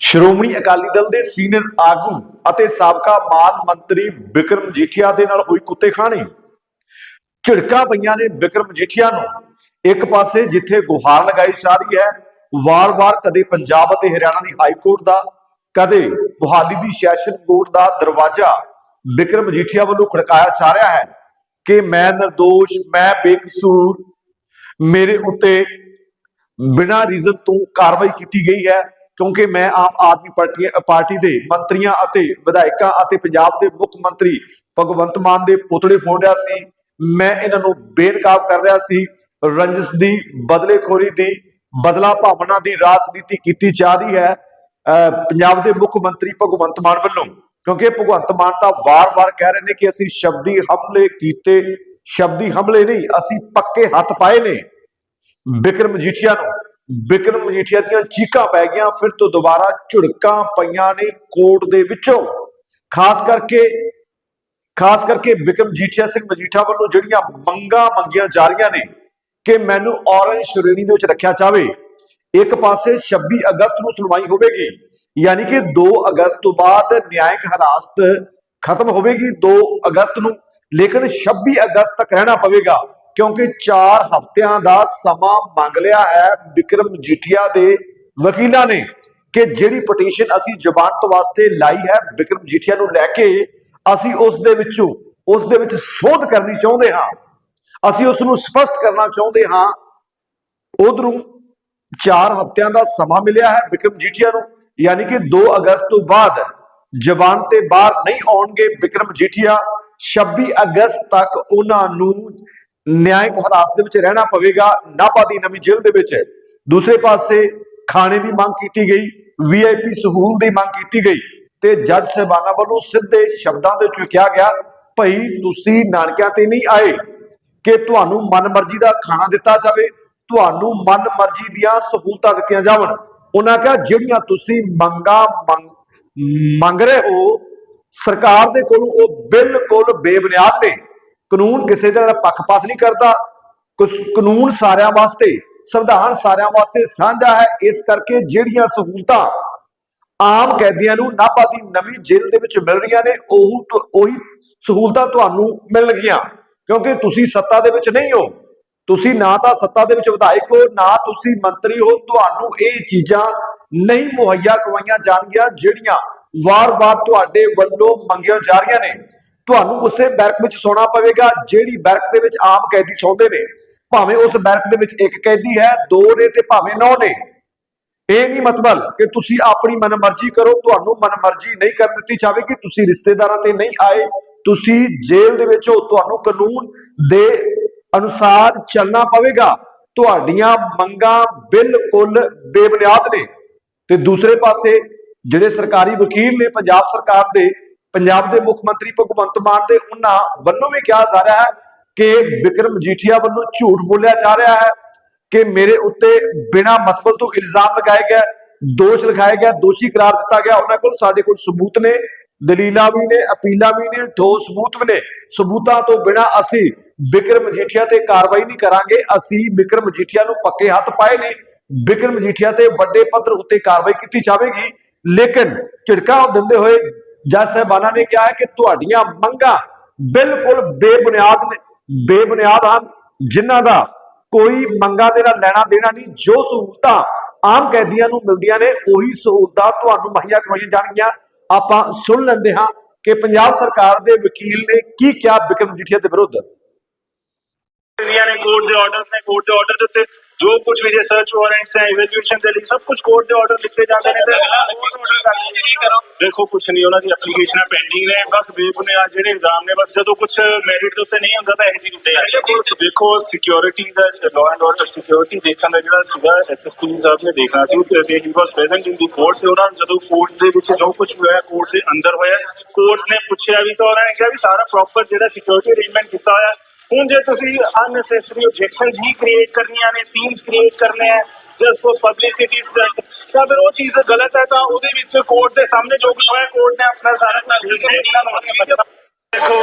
ਸ਼੍ਰੋਮਣੀ ਅਕਾਲੀ ਦਲ ਦੇ ਸੀਨੀਅਰ ਆਗੂ ਅਤੇ ਸਾਬਕਾ ਮਾਨ ਮੰਤਰੀ ਵਿਕਰਮ ਮਜੀਠੀਆ ਦੇ ਨਾਲ ਹੋਈ ਕੁੱਤੇ ਖਾਣੀ। ਝਿੜਕਾਂ ਪਈਆਂ ਨੇ ਵਿਕਰਮ ਮਜੀਠੀਆ ਨੂੰ। ਇੱਕ ਪਾਸੇ ਜਿੱਥੇ ਗੁਹਾਰ ਲਗਾਈ ਜਾ ਰਹੀ ਹੈ, ਵਾਰ-ਵਾਰ ਕਦੇ ਪੰਜਾਬ ਅਤੇ ਹਰਿਆਣਾ ਦੀ ਹਾਈ ਕੋਰਟ ਦਾ, ਕਦੇ ਮੁਹਾਲੀ ਦੀ ਸੈਸ਼ਨ ਕੋਰਟ ਦਾ ਦਰਵਾਜ਼ਾ ਵਿਕਰਮ ਮਜੀਠੀਆ ਵੱਲੋਂ ਖੜਕਾਇਆ ਜਾ ਰਿਹਾ ਹੈ ਕਿ ਮੈਂ ਨਿਰਦੋਸ਼, ਮੈਂ ਬੇਕਸੂਰ, ਮੇਰੇ ਉੱਤੇ ਬਿਨਾਂ ਰੀਜ਼ਨ ਤੋਂ ਕਾਰਵਾਈ ਕੀਤੀ ਗਈ ਹੈ। ਕਿਉਂਕਿ ਮੈਂ ਆਮ ਆਦਮੀ ਪਾਰਟੀ ਪਾਰਟੀ ਦੇ ਮੰਤਰੀਆਂ ਅਤੇ ਵਿਧਾਇਕਾਂ ਅਤੇ ਪੰਜਾਬ ਦੇ ਮੁੱਖ ਮੰਤਰੀ ਭਗਵੰਤ ਮਾਨ ਦੇ ਪੁਤਲੇ ਫੋੜ ਰਿਹਾ ਸੀ। ਮੈਂ ਇਹਨਾਂ ਨੂੰ ਬੇਨਕਾਬ ਕਰ ਰਿਹਾ ਸੀ, ਰੰਜਸ ਦੀ, ਬਦਲੇਖੋਰੀ ਦੀ, ਬਦਲਾ ਭਾਵਨਾ ਦੀ ਰਾਜਨੀਤੀ ਕੀਤੀ ਜਾ ਰਹੀ ਹੈ ਅਹ ਪੰਜਾਬ ਦੇ ਮੁੱਖ ਮੰਤਰੀ ਭਗਵੰਤ ਮਾਨ ਵੱਲੋਂ। ਕਿਉਂਕਿ ਭਗਵੰਤ ਮਾਨ ਤਾਂ ਵਾਰ-ਵਾਰ ਕਹਿ ਰਹੇ ਨੇ ਕਿ ਅਸੀਂ ਸ਼ਬਦੀ ਹਮਲੇ ਕੀਤੇ, ਸ਼ਬਦੀ ਹਮਲੇ ਨਹੀਂ, ਅਸੀਂ ਪੱਕੇ ਹੱਥ ਪਾਏ ਨੇ। ਬਿਕਰਮ ਮਜੀਠੀਆ ਨੂੰ ਬਿਕਰਮ ਮਜੀਠੀਆ ਦੀਆਂ ਚੀਕਾਂ ਪੈ ਗਈਆਂ। ਫਿਰ ਤੋਂ ਦੁਬਾਰਾ ਝੁੜਕਾਂ ਪਈਆਂ ਨੇ ਕੋਰਟ ਦੇ ਵਿੱਚੋਂ। ਖਾਸ ਕਰਕੇ ਖਾਸ ਕਰਕੇ ਬਿਕਰਮ ਮਜੀਠੀਆ ਸਿੰਘ ਮਜੀਠਾ ਵੱਲੋਂ ਜਿਹੜੀਆਂ ਮੰਗਾਂ ਮੰਗੀਆਂ ਜਾ ਰਹੀਆਂ ਨੇ ਕਿ ਮੈਨੂੰ ਔਰੰਜ ਸ਼੍ਰੇਣੀ ਦੇ ਵਿੱਚ ਰੱਖਿਆ ਜਾਵੇ। ਇੱਕ ਪਾਸੇ 26 ਅਗਸਤ ਨੂੰ ਸੁਣਵਾਈ ਹੋਵੇਗੀ, ਯਾਨੀ ਕਿ 2 ਅਗਸਤ ਤੋਂ ਬਾਅਦ ਨਿਆਇਕ ਹਰਾਸਤ ਖਤਮ ਹੋਵੇਗੀ। 2 ਅਗਸਤ ਨੂੰ, ਲੇਕਿਨ 26 ਅਗਸਤ ਤੱਕ ਰਹਿਣਾ ਪਵੇਗਾ। ਕਿਉਂਕਿ 4 ਹਫ਼ਤਿਆਂ ਦਾ ਸਮਾਂ ਮੰਗ ਲਿਆ ਹੈ ਵਿਕਰਮ ਮਜੀਠੀਆ ਦੇ ਵਕੀਲਾਂ ਨੇ ਕਿ ਜਿਹੜੀ ਪਟੀਸ਼ਨ ਅਸੀਂ ਜ਼ਮਾਨਤ ਵਾਸਤੇ ਲਾਈ ਹੈ ਵਿਕਰਮ ਮਜੀਠੀਆ ਨੂੰ ਲੈ ਕੇ ਅਸੀਂ ਉਸ ਦੇ ਵਿੱਚੋਂ, ਉਸ ਦੇ ਵਿੱਚ ਸੋਧ ਕਰਨੀ ਚਾਹੁੰਦੇ ਹਾਂ। ਅਸੀਂ ਉਸ ਨੂੰ ਸਪਸ਼ਟ ਕਰਨਾ ਚਾਹੁੰਦੇ ਹਾਂ। ਉਧਰੋਂ 4 ਹਫ਼ਤਿਆਂ ਦਾ ਸਮਾਂ ਮਿਲਿਆ ਹੈ ਵਿਕਰਮ ਜੀਠੀਆ ਨੂੰ, ਯਾਨੀ ਕਿ 2 ਅਗਸਤ ਤੋਂ ਬਾਅਦ। ਜ਼ਬਾਨ ਤੇ ਬਾਹਰ ਨਹੀਂ ਆਉਣਗੇ ਵਿਕਰਮ ਜੀਠੀਆ। 26 ਅਗਸਤ ਤੱਕ ਉਹਨਾਂ ਨੂੰ ਨਿਆਇਕ ਹਰਾਸਤ ਦੇ ਵਿੱਚ ਰਹਿਣਾ ਪਵੇਗਾ, ਨਾਭਾ ਦੀ ਨਵੀਂ ਜੇਲ੍ਹ ਦੇ ਵਿੱਚ। ਦੂਸਰੇ ਪਾਸੇ ਖਾਣੇ ਦੀ ਮੰਗ ਕੀਤੀ ਗਈ ਵੀਆਈਪੀ ਸਹੂਲਤ ਦੀ ਮੰਗ ਕੀਤੀ ਗਈ ਤੇ ਜੱਜ ਸਾਹਿਬਾਨਾਂ ਵੱਲੋਂ ਸਿੱਧੇ ਸ਼ਬਦਾਂ ਦੇ ਵਿੱਚ ਕਿਹਾ ਗਿਆ, ਭਈ ਤੁਸੀਂ ਨਾਨਕਿਆਂ ਤੇ ਨਹੀਂ ਆਏ ਕਿ ਤੁਹਾਨੂੰ ਮਨਮਰਜ਼ੀ ਦਾ ਖਾਣਾ ਦਿੱਤਾ ਜਾਵੇ, ਤੁਹਾਨੂੰ ਮਨਮਰਜ਼ੀ ਦੀਆਂ ਸਹੂਲਤਾਂ ਦਿੱਤੀਆਂ ਜਾਵਣ। ਉਹਨਾਂ ਕਿਹਾ, ਜਿਹੜੀਆਂ ਤੁਸੀਂ ਮੰਗਾਂ ਮੰਗ ਮੰਗ ਰਹੇ ਹੋ, ਸਰਕਾਰ ਦੇ ਕੋਲੋਂ ਉਹ ਬਿਲਕੁਲ ਬੇਬੁਨਿਆਦ ਨੇ। ਕਾਨੂੰਨ ਕਿਸੇ ਦਾ ਪੱਖਪਾਤ ਨਹੀਂ ਕਰਦਾ। ਕਾਨੂੰਨ ਸਾਰਿਆਂ ਵਾਸਤੇ, ਸੰਵਿਧਾਨ ਸਾਰਿਆਂ ਵਾਸਤੇ ਸਾਂਝਾ ਹੈ। ਇਸ ਕਰਕੇ ਜਿਹੜੀਆਂ ਸਹੂਲਤਾਂ ਆਮ ਕੈਦੀਆਂ ਨੂੰ ਨਾਭਾ ਦੀ ਨਵੀਂ ਜੇਲ੍ਹ ਦੇ ਵਿੱਚ ਮਿਲ ਰਹੀਆਂ ਨੇ, ਉਹ ਤੁ- ਉਹੀ ਸਹੂਲਤਾਂ ਤੁਹਾਨੂੰ ਮਿਲਣਗੀਆਂ। ਕਿਉਂਕਿ ਤੁਸੀਂ ਸੱਤਾ ਦੇ ਵਿੱਚ ਨਹੀਂ ਹੋ। ਤੁਸੀਂ ਨਾ ਤਾਂ ਸੱਤਾ ਦੇ ਵਿੱਚ ਵਿਧਾਇਕ ਹੋ, ਨਾ ਤੁਸੀਂ ਮੰਤਰੀ ਹੋ। ਤੁਹਾਨੂੰ ਇਹ ਚੀਜ਼ਾਂ ਨਹੀਂ ਮੁਹੱਈਆ ਕਰਵਾਈਆਂ ਜਾਣਗੀਆਂ, ਜਿਹੜੀਆਂ ਵਾਰ-ਵਾਰ ਤੁਹਾਡੇ ਵੱਲੋਂ ਮੰਗੀਆਂ ਜਾ ਰਹੀਆਂ ਨੇ। ਤੁਹਾਨੂੰ ਉਸੇ ਬੈਰਕ ਵਿੱਚ ਸੌਣਾ ਪਵੇਗਾ, ਜਿਹੜੀ ਬੈਰਕ ਦੇ ਵਿੱਚ ਆਮ ਕੈਦੀ ਸੌਂਦੇ ਨੇ। ਭਾਵੇਂ ਉਸ ਬੈਰਕ ਦੇ ਵਿੱਚ ਇੱਕ ਕੈਦੀ ਹੈ, ਦੋ ਨੇ ਤੇ ਭਾਵੇਂ ਨੌ ਨੇ। ਇਹ ਨਹੀਂ ਮਤਲਬ ਕਿ ਤੁਸੀਂ ਆਪਣੀ ਮਨਮਰਜ਼ੀ ਕਰੋ, ਤੁਹਾਨੂੰ ਮਨਮਰਜ਼ੀ ਨਹੀਂ ਕਰਨ ਦਿੱਤੀ ਜਾਵੇਗੀ, ਤੁਸੀਂ ਰਿਸ਼ਤੇਦਾਰਾਂ ਤੇ ਨਹੀਂ ਆਏ, ਤੁਸੀਂ ਜੇਲ੍ਹ ਦੇ ਵਿੱਚ ਹੋ ਤੁਹਾਨੂੰ ਕਾਨੂੰਨ ਦੇ ਅਨੁਸਾਰ ਚੱਲਣਾ ਪਵੇਗਾ। ਤੁਹਾਡੀਆਂ ਮੰਗਾਂ ਬਿਲਕੁਲ ਬੇਬੁਨਿਆਦ ਨੇ। ਤੇ ਦੂਸਰੇ ਪਾਸੇ, ਜਿਹੜੇ ਸਰਕਾਰੀ ਵਕੀਲ ਨੇ, ਪੰਜਾਬ ਸਰਕਾਰ ਦੇ ਪੰਜਾਬ ਦੇ ਮੁੱਖ ਮੰਤਰੀ ਭਗਵੰਤ ਮਾਨ ਦੇ ਉਹਨਾਂ ਵੱਲੋਂ ਵੀ ਕਿਹਾ ਜਾ ਰਿਹਾ ਹੈ ਕਿ ਵਿਕਰਮ ਜੀਠੀਆ ਵੱਲੋਂ ਝੂਠ ਬੋਲਿਆ ਜਾ ਰਿਹਾ ਹੈ ਕਿ ਮੇਰੇ ਉੱਤੇ ਬਿਨਾਂ ਮਤਲਬ ਤੋਂ ਇਲਜ਼ਾਮ ਲਗਾਏ ਗਏ, ਦੋਸ਼ ਲਗਾਏ ਗਿਆ ਦੋਸ਼ੀ ਕਰਾਰ ਦਿੱਤਾ ਗਿਆ। ਉਹਨਾਂ ਕੋਲ ਸਾਡੇ ਕੋਲ ਸਬੂਤ ਨੇ, ਦਲੀਲਾਂ ਵੀ ਨੇ, ਅਪੀਲਾਂ ਵੀ ਨੇ ਠੋਸ ਸਬੂਤ ਵੀ ਨੇ। ਸਬੂਤਾਂ ਤੋਂ ਬਿਨਾਂ ਅਸੀਂ ਵਿਕਰਮ ਮਜੀਠੀਆ ਤੇ ਕਾਰਵਾਈ ਨਹੀਂ ਕਰਾਂਗੇ। ਅਸੀਂ ਵਿਕਰਮ ਮਜੀਠੀਆ ਨੂੰ ਪੱਕੇ ਹੱਥ ਪਾਏ ਨੇ। ਵਿਕਰਮ ਮਜੀਠੀਆ ਤੇ ਵੱਡੇ ਪੱਧਰ ਉੱਤੇ ਕਾਰਵਾਈ ਕੀਤੀ ਜਾਵੇਗੀ। ਲੇਕਿਨ ਝਿੜਕਾ ਦਿੰਦੇ ਹੋਏ ਜੱਜ ਸਾਹਿਬਾਨਾਂ ਨੇ ਕਿਹਾ ਹੈ ਕਿ ਤੁਹਾਡੀਆਂ ਮੰਗਾਂ ਬਿਲਕੁਲ ਬੇਬੁਨਿਆਦ ਨੇ, ਬੇਬੁਨਿਆਦ ਹਨ। ਜਿਨ੍ਹਾਂ ਦਾ ਕੋਈ ਮੰਗਾਂ ਦੇ ਨਾਲ ਲੈਣਾ ਦੇਣਾ ਨਹੀਂ, ਜੋ ਸਹੂਲਤਾਂ ਆਮ ਕੈਦੀਆਂ ਨੂੰ ਮਿਲਦੀਆਂ ਨੇ, ਉਹੀ ਸਹੂਲਤਾਂ ਤੁਹਾਨੂੰ ਮੁਹੱਈਆ ਕਰਵਾਈਆਂ ਜਾਣਗੀਆਂ। ਆਪਾਂ ਸੁਣ ਲੈਂਦੇ ਹਾਂ ਕਿ ਪੰਜਾਬ ਸਰਕਾਰ ਦੇ ਵਕੀਲ ਨੇ ਕੀ ਕਿਹਾ ਬਿਕਰਮ ਜੀਠੀਆ ਦੇ ਵਿਰੁੱਧ। ਦੀਆਂ ਨੇ ਕੋਰਟ ਦੇ ਆਰਡਰਸ ਨੇ ਕੋਰਟ ਦੇ ਆਰਡਰ ਦੇ ਉੱਤੇ ਜੋ ਕੁਝ ਵੀ ਜੇ ਸਰਚ ਵਾਰੰਟਸ ਹੈ ਇਵੈਲੂਏਸ਼ਨ ਦੇ ਲਈ ਸਭ ਕੁਝ ਕੋਰਟ ਦੇ ਆਰਡਰ ਲਿਖੇ ਜਾਂਦੇ ਨੇ ਤੇ ਆਰਡਰ ਦੇਖੋ ਕੁਝ ਨਹੀਂ ਉਹਨਾਂ ਦੀ ਐਪਲੀਕੇਸ਼ਨਾਂ ਪੈਂਡਿੰਗ ਨੇ ਬਸ ਬੇਬੁਨਿਆਦ ਜਿਹੜੇ ਇਲਜ਼ਾਮ ਨੇ ਬਸ ਜਦੋਂ ਕੁਝ ਮੈਰਿਟ ਦੇ ਉੱਤੇ ਨਹੀਂ ਹੁੰਦਾ ਤਾਂ ਇਹ ਜੀ ਹੁੰਦੇ ਆ। ਦੇਖੋ ਸਿਕਿਉਰਿਟੀ ਦਾ ਲਾਅ ਐਂਡ ਆਰਡਰ ਸਿਕਿਉਰਿਟੀ ਦੇਖਣ ਦਾ ਜਿਹੜਾ ਸੀਗਾ ਐਸਐਸਪੀ ਸਾਹਿਬ ਨੇ ਦੇਖਣਾ ਸੀ ਤੇ ਹੀ ਵਾਸ ਪ੍ਰੈਜ਼ੈਂਟ ਇਨ ਦੀ ਕੋਰਟ ਤੇ ਉਹਨਾਂ ਜਦੋਂ ਕੋਰਟ ਦੇ ਵਿੱਚ ਜੋ ਕੁਝ ਹੋਇਆ ਕੋਰਟ ਦੇ ਅੰਦਰ ਹੋਇਆ ਕੋਰਟ ਨੇ ਪੁੱਛਿਆ ਵੀ ਤਾਂ ਉਹਨਾਂ ਨੇ ਕਿਹਾ ਵੀ ਸਾਰਾ ਪ੍ਰੋਪਰ ਜਿਹੜਾ ਸਿਕਿਉਰਿਟੀ ਅਰੇਂਜਮੈਂਟ ਕੀਤਾ ਹੋਇਆ। ਹੁਣ ਜੇ ਤੁਸੀਂ ਅਨਨੈਸੈਸਰੀ ਆਬਜੈਕਸ਼ਨਸ ਹੀ ਕ੍ਰੀਏਟ ਕਰਨੀਆਂ ਨੇ ਸੀਨਸ ਕ੍ਰੀਏਟ ਕਰਨੇ ਆ ਜਸਟ ਫॉर ਪਬਲਿਸਿਟੀ ਸਟੰਟ ਤਾਂ ਫਿਰ ਉਹ ਚੀਜ਼ ਗਲਤ ਹੈ ਤਾਂ ਉਹਦੇ ਵਿੱਚ ਕੋਰਟ ਦੇ ਸਾਹਮਣੇ ਜੋ ਕੁਝ ਹੋਇਆ ਕੋਰਟ ਨੇ ਆਪਣਾ ਸਾਰਾ ਦੇਖੋ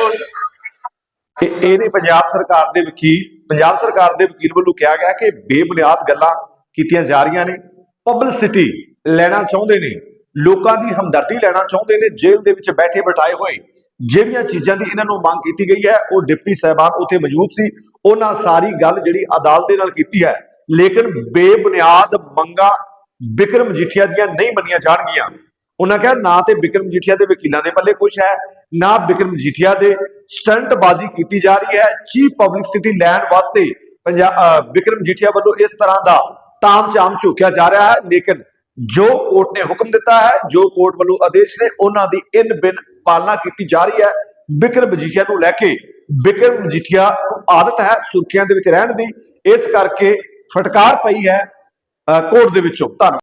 ਇਹ ਇਹ ਨੇ ਪੰਜਾਬ ਸਰਕਾਰ ਦੇ ਵਕੀਲ ਪੰਜਾਬ ਸਰਕਾਰ ਦੇ ਵਕੀਲ ਵੱਲੋਂ ਕਿਹਾ ਗਿਆ ਕਿ ਬੇਬੁਨਿਆਦ ਗੱਲਾਂ ਕੀਤੀਆਂ ਜਾ ਰਹੀਆਂ ਨੇ। ਪਬਲਿਸਿਟੀ ਲੈਣਾ ਚਾਹੁੰਦੇ ਨੇ। ਲੋਕਾਂ ਦੀ ਹਮਦਰਦੀ ਲੈਣਾ ਚਾਹੁੰਦੇ ਨੇ, ਜੇਲ੍ਹ ਦੇ ਵਿੱਚ ਬੈਠੇ ਬਿਠਾਏ ਹੋਏ। ਜਿਹੜੀਆਂ ਚੀਜ਼ਾਂ ਦੀ ਇਹਨਾਂ ਨੂੰ ਮੰਗ ਕੀਤੀ ਗਈ ਹੈ, ਉਹ ਡਿਪਟੀ ਸਾਹਿਬਾਨ ਉੱਥੇ ਮੌਜੂਦ ਸੀ। ਉਹਨਾਂ ਸਾਰੀ ਗੱਲ ਜਿਹੜੀ ਅਦਾਲਤ ਦੇ ਨਾਲ ਕੀਤੀ ਹੈ, ਲੇਕਿਨ ਬੇਬੁਨਿਆਦ ਮੰਗਾਂ ਵਿਕਰਮ ਮਜੀਠੀਆ ਦੀਆਂ ਨਹੀਂ ਮੰਨੀਆਂ ਜਾਣਗੀਆਂ। ਉਹਨਾਂ ਕਿਹਾ, ਨਾ ਤੇ ਵਿਕਰਮ ਮਜੀਠੀਆ ਦੇ ਵਕੀਲਾਂ ਦੇ ਪੱਲੇ ਕੁਝ ਹੈ, ਨਾ ਵਿਕਰਮ ਮਜੀਠੀਆ ਦੇ ਸਟੰਟਬਾਜ਼ੀ ਕੀਤੀ ਜਾ ਰਹੀ ਹੈ। ਚੀਫ ਪਬਲਿਸਿਟੀ ਲੈਣ ਵਾਸਤੇ ਪੰਜਾ- ਅਹ ਵਿਕਰਮ ਮਜੀਠੀਆ ਵੱਲੋਂ ਇਸ ਤਰ੍ਹਾਂ ਦਾ ਤਾਮ-ਝਾਮ ਝੁਕਿਆ ਜਾ ਰਿਹਾ ਹੈ, ਲੇਕਿਨ ਜੋ ਕੋਰਟ ਨੇ ਹੁਕਮ ਦਿੱਤਾ ਹੈ, ਜੋ ਕੋਰਟ ਵੱਲੋਂ ਆਦੇਸ਼ ਨੇ, ਉਹਨਾਂ ਦੀ ਇਨ ਬਿਨ ਪਾਲਣਾ ਕੀਤੀ ਜਾ ਰਹੀ ਹੈ। ਬਿਕਰਮ ਮਜੀਠੀਆ ਨੂੰ ਲੈ ਕੇ, ਬਿਕਰਮ ਮਜੀਠੀਆ ਨੂੰ ਆਦਤ ਹੈ ਸੁਰਖੀਆਂ ਦੇ ਵਿੱਚ ਰਹਿਣ ਦੀ। ਇਸ ਕਰਕੇ ਫਟਕਾਰ ਪਈ ਹੈ ਅਹ ਕੋਰਟ ਦੇ ਵਿੱਚੋਂ। ਧੰਨਵਾਦ।